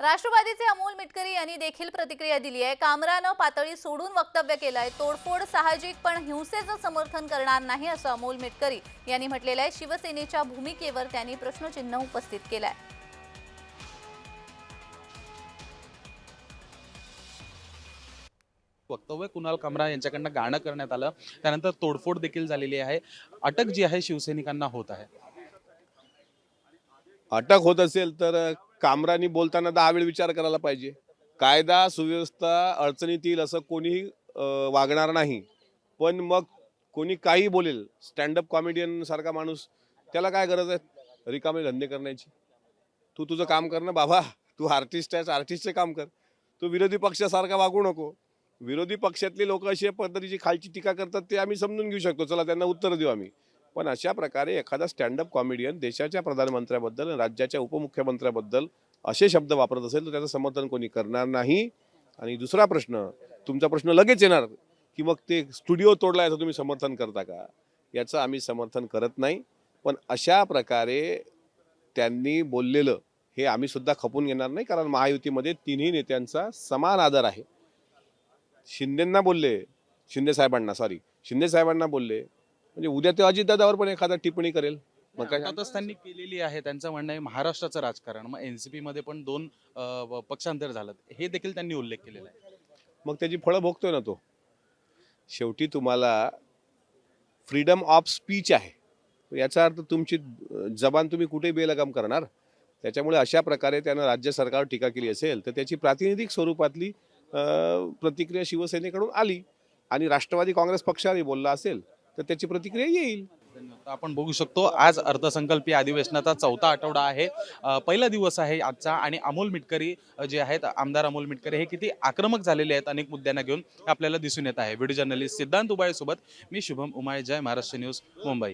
राष्ट्रवादीचे अमोल मिटकरी यांनी देखील प्रतिक्रिया दिली आहे. कामरानं पातळी सोडून वक्तव्य केलंय. तोडफोड साहजिक पण हिंसेचं समर्थन करणार नाही असं अमोल मिटकरी यांनी म्हटलेलं आहे. शिवसेनेच्या भूमिकेवर त्यांनी प्रश्नचिन्ह उपस्थित केलंय. वक्तव्य कुणाल कामरा यांच्याकडनं गाणं करण्यात आलं. त्यानंतर तोडफोड देखील झालेली आहे. अटक जी आहे शिवसैनिकांना होत आहे. अटक होत असेल तर कामरानी बोलताना दहा वेळ विचार करायला पाहिजे. कायदा सुव्यवस्था अडचणीत येईल असं कोणीही वागणार नाही. पण मग कोणी काही बोलेल स्टँडअप कॉमेडियन सारखा माणूस त्याला काय गरज आहे? रिकामे धंदे करण्याची. तू तुझं काम कर ना बाबा. तू आर्टिस्ट आहेस आर्टिस्टचे काम कर. तू विरोधी पक्षासारखा वागू नको. विरोधी पक्षातले लोक अशी पद्धतीची खालची टीका करतात ते आम्ही समजून घेऊ शकतो. चला त्यांना उत्तर देऊ आम्ही. पण अशा प्रकारे एखादा स्टँडअप कॉमेडियन देशाच्या प्रधानमंत्र्याबद्दल आणि राज्याच्या उपमुख्यमंत्र्याबद्दल असे शब्द वापरत असेल तर त्याचं समर्थन कोणी करणार नाही. आणि दुसरा प्रश्न तुमचा प्रश्न लगेच येणार की मग ते स्टुडिओ तोडला याचं तुम्ही समर्थन करता का? याचं आम्ही समर्थन करत नाही. पण अशा प्रकारे त्यांनी बोललेलं हे आम्ही सुद्धा खपून घेणार नाही कारण महायुतीमध्ये तिन्ही नेत्यांचा समान आदर आहे. शिंदेंना बोलले शिंदे साहेबांना सॉरी शिंदे साहेबांना बोलले म्हणजे उद्या ते अजितदादावर पण एखादा टिप्पणी करेल. मग काय त्यांनी केलेली आहे त्यांचं म्हणणं आहे महाराष्ट्राचं राजकारण. मग एनसीपी मध्ये पण दोन पक्षांतर झालं. हे देखील त्यांनी उल्लेख केलेला आहे. मग त्याची फळं भोगतोय ना तो. शेवटी तुम्हाला फ्रीडम ऑफ स्पीच आहे. याचा अर्थ तुमची जबान तुम्ही कुठे बेलगाम करणार. त्याच्यामुळे अशा प्रकारे त्यानं राज्य सरकारवर टीका केली असेल तर त्याची प्रातिनिधिक स्वरूपातली प्रतिक्रिया शिवसेनेकडून आली. आणि राष्ट्रवादी काँग्रेस पक्षाने बोलला असेल तर त्याची प्रतिक्रिया येईल. आपण बघू शकतो आज अर्थसंकल्पीय अधिवेशनाचा चौथा आठवडा आहे. पहिला दिवस आहे आजचा आणि अमोल मिटकरी जे आहेत आमदार अमोल मिटकरी हे किती आक्रमक झालेले आहेत अनेक मुद्द्यांना घेऊन आपल्याला दिसून येत आहे. व्हिडिओ जर्नलिस्ट सिद्धांत उबाळे सोबत मी शुभम उमाळे जय महाराष्ट्र न्यूज मुंबई.